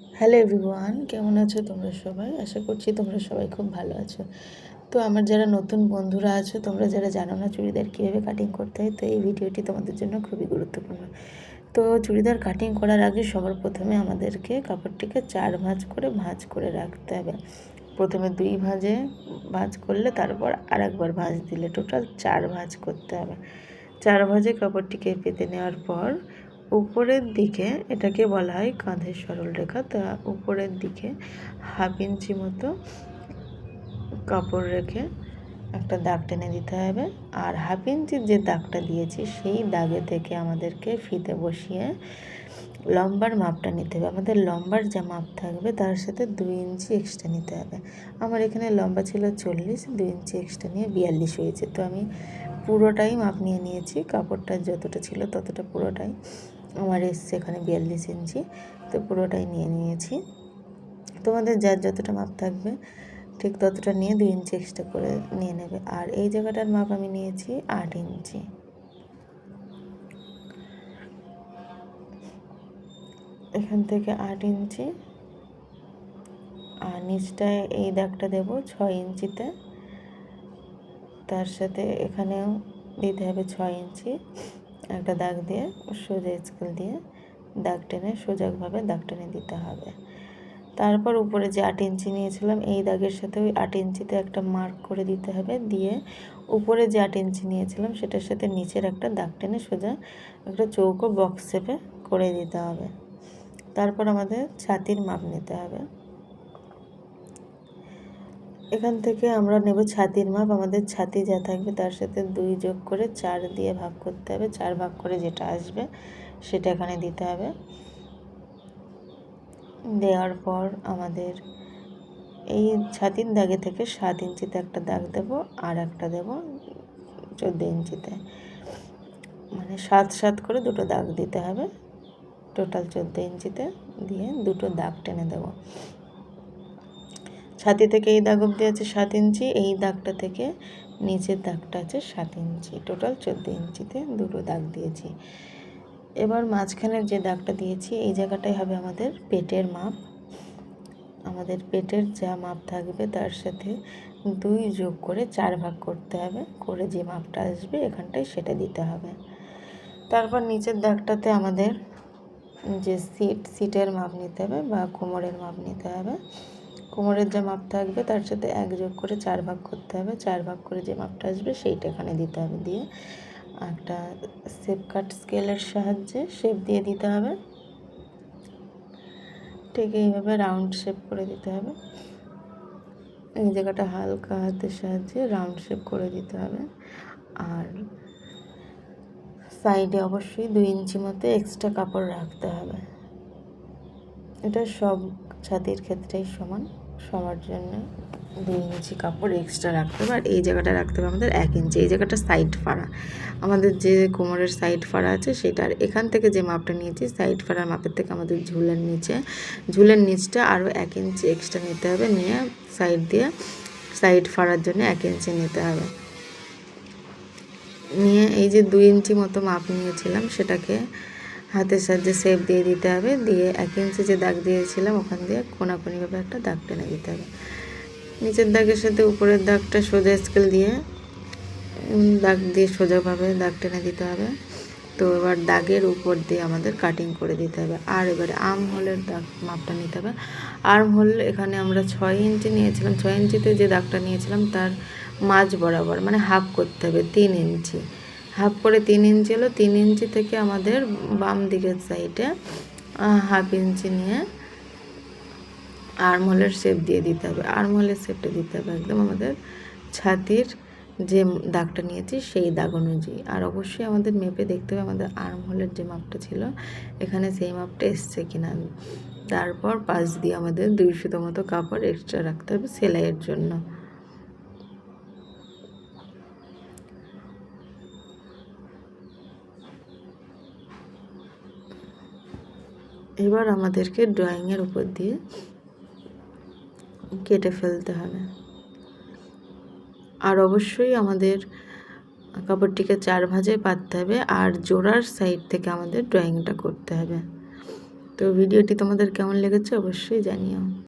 Hello everyone কেমন আছো তোমরা সবাই? আশা করছি তোমরা সবাই খুব ভালো আছো। তো আমার যারা নতুন বন্ধুরা আছো, তোমরা যারা জানো না চুড়িদার কীভাবে কাটিং করতে হয়, তো এই ভিডিওটি তোমাদের জন্য খুবই গুরুত্বপূর্ণ। তো চুড়িদার কাটিং করার আগে সবার প্রথমে আমাদেরকে কাপড়টিকে চার ভাঁজ করে ভাঁজ করে রাখতে হবে। প্রথমে দুই ভাঁজে ভাঁজ করলে তারপর আর একবার ভাঁজ দিলে টোটাল চার ভাঁজ করতে হবে। চার ভাঁজে কাপড়টিকে পেতে নেওয়ার পর উপরের দিকে এটাকে বলা হয় কাঁধের সরল রেখা। তা উপরের দিকে হাফ ইঞ্চি মতো কাপড় রেখে একটা দাগ টেনে দিতে হবে। আর হাফ ইঞ্চির যে দাগটা দিয়েছি, সেই দাগে থেকে আমাদেরকে ফিতে বসিয়ে লম্বার মাপটা নিতে হবে। আমাদের লম্বার যা মাপ থাকবে, তার সাথে দুই ইঞ্চি এক্সট্রা নিতে হবে। আমার এখানে লম্বা ছিল চল্লিশ, দুই ইঞ্চি এক্সট্রা নিয়ে বিয়াল্লিশ হয়েছে। তো আমি পুরোটাই মাপ নিয়ে নিয়েছি। কাপড়টা যতটা ছিল ততটা পুরোটাই। আমার এসছে এখানে বিয়াল্লিশ ইঞ্চি, তো পুরোটাই নিয়ে নিয়েছি। তোমাদের যার যতটা মাপ থাকবে, ঠিক ততটা নিয়ে দুই ইঞ্চি এক্সট্রা করে নিয়ে নেবে। আর এই জায়গাটার মাপ আমি নিয়েছি আট ইঞ্চি। এখান থেকে আট ইঞ্চি। আর নিচটায় এই দাগটা দেব ছয় ইঞ্চিতে। তার সাথে এখানেও দিতে হবে ছয় ইঞ্চি। একটা দাগ দিয়ে, সোজা স্কেল দিয়ে দাগ টেনে সোজাভাবে দাগ টেনে দিতে হবে। তারপর উপরে যে আট ইঞ্চি নিয়েছিলাম, এই দাগের সাথে ওই আট ইঞ্চিতে একটা মার্ক করে দিতে হবে। দিয়ে উপরে যে আট ইঞ্চি নিয়েছিলাম, সেটার সাথে নিচের একটা দাগ টেনে সোজা একটা চৌকো বক্স শেপে করে দিতে হবে। তারপর আমাদের ছাতির মাপ নিতে হবে। এখান থেকে আমরা নেব ছাতির মাপ, আমাদের ছাতি যা থাকবে তার সাথে দুই যোগ করে চার দিয়ে ভাগ করতে হবে, চার ভাগ করে যেটা আসবে সেটা এখানে দিতে হবে। দেওয়ার পর আমাদের এই ছাতির দাগে থেকে সাত ইঞ্চিতে একটা দাগ দেব আর একটা দেব চোদ্দ ইঞ্চিতে। মানে সাত সাত করে দুটো দাগ দিতে হবে, টোটাল চোদ্দ ইঞ্চিতে দিয়ে দুটো দাগ টেনে দেবো। ছাতি থেকে এই দাগ অব্দি আছে সাত ইঞ্চি, এই দাগটা থেকে নিচের দাগটা আছে সাত ইঞ্চি। টোটাল চোদ্দ ইঞ্চিতে দুটো দাগ দিয়েছি। এবার মাঝখানের যে দাগটা দিয়েছি, এই জায়গাটাই হবে আমাদের পেটের মাপ। আমাদের পেটের যা মাপ থাকবে, তার সাথে দুই যোগ করে চার ভাগ করতে হবে। করে যে মাপটা আসবে, এখানটায় সেটা দিতে হবে। তারপর নিচের দাগটাতে আমাদের যে সিট, সিটের মাপ নিতে হবে বা কোমরের মাপ নিতে হবে। কোমরের যে মাপ থাকবে, তার সাথে এক যোগ করে চার ভাগ করতে হবে। চার ভাগ করে যে মাপটা আসবে, সেইটা এখানে দিতে হবে দিয়ে একটা শেপ কাট স্কেলের সাহায্যে শেপ দিয়ে দিতে হবে। ঠিক এইভাবে রাউন্ড শেপ করে দিতে হবে। এই জায়গাটা হালকা হাতের সাহায্যে রাউন্ড শেপ করে দিতে হবে। আর সাইডে অবশ্যই দুই ইঞ্চি মতো এক্সট্রা কাপড় রাখতে হবে। এটা সব ছাতির ক্ষেত্রেই সমান। সবার জন্য দুই ইঞ্চি কাপড় এক্সট্রা রাখতে হবে। আর এই জায়গাটা রাখতে হবে আমাদের এক ইঞ্চি। এই জায়গাটা সাইড ফাড়া। আমাদের যে কোমরের সাইড ফাড়া আছে সেটার এখান থেকে যে মাপটা নিয়েছি সাইড ফাড়ার মাপের থেকে আমাদের ঝুলের নিচে। ঝুলের নিচটা আরও এক ইঞ্চি এক্সট্রা নিতে হবে নিয়ে সাইড দিয়ে সাইড ফাড়ার জন্য এক ইঞ্চি নিতে হবে। নিয়ে এই যে দুই ইঞ্চি মতো মাপ নিয়েছিলাম সেটাকে হাতের সাহায্যে শেপ দিয়ে দিতে হবে। দিয়ে এক ইঞ্চি যে দাগ দিয়েছিলাম, ওখান দিয়ে কোনাকুনিভাবে একটা দাগ টেনে দিতে হবে। নিচের দাগের সাথে উপরের দাগটা সোজা স্কেল দিয়ে দাগ দিয়ে সোজাভাবে দাগ টেনে দিতে হবে। তো এবার দাগের উপর দিয়ে আমাদের কাটিং করে দিতে হবে। আর এবারে আর্ম হোলের দাগ মাপটা নিতে হবে। আর্ম হোল এখানে আমরা ছয় ইঞ্চি নিয়েছিলাম। ছয় ইঞ্চিতে যে দাগটা নিয়েছিলাম, তার মাঝ বরাবর মানে হাফ করতে হবে, তিন ইঞ্চি হাফ করে তিন ইঞ্চি হলো তিন ইঞ্চি থেকে আমাদের বাম দিকের সাইডে হাফ ইঞ্চি নিয়ে আর্মহলের শেপ দিয়ে দিতে হবে। আর্মহলের শেপটা দিতে হবে একদম আমাদের ছাতির যে দাগটা নিয়েছি সেই দাগ অনুযায়ী। আর অবশ্যই আমাদের মেপে দেখতে হবে আমাদের আর্মহলের যে মাপটা ছিল, এখানে সেই মাপটা এসছে কিনা। তারপর পাশ দিয়ে আমাদের দুইশোতো মতো কাপড় এক্সট্রা রাখতে হবে সেলাইয়ের জন্য। এবার আমাদেরকে ড্রয়িংয়ের উপর দিয়ে কেটে ফেলতে হবে। আর অবশ্যই আমাদের কাপড়টিকে চার ভাঁজে পাততে হবে আর জোড়ার সাইড থেকে আমাদের ড্রয়িংটা করতে হবে। তো ভিডিওটি তোমাদের কেমন লেগেছে অবশ্যই জানিও।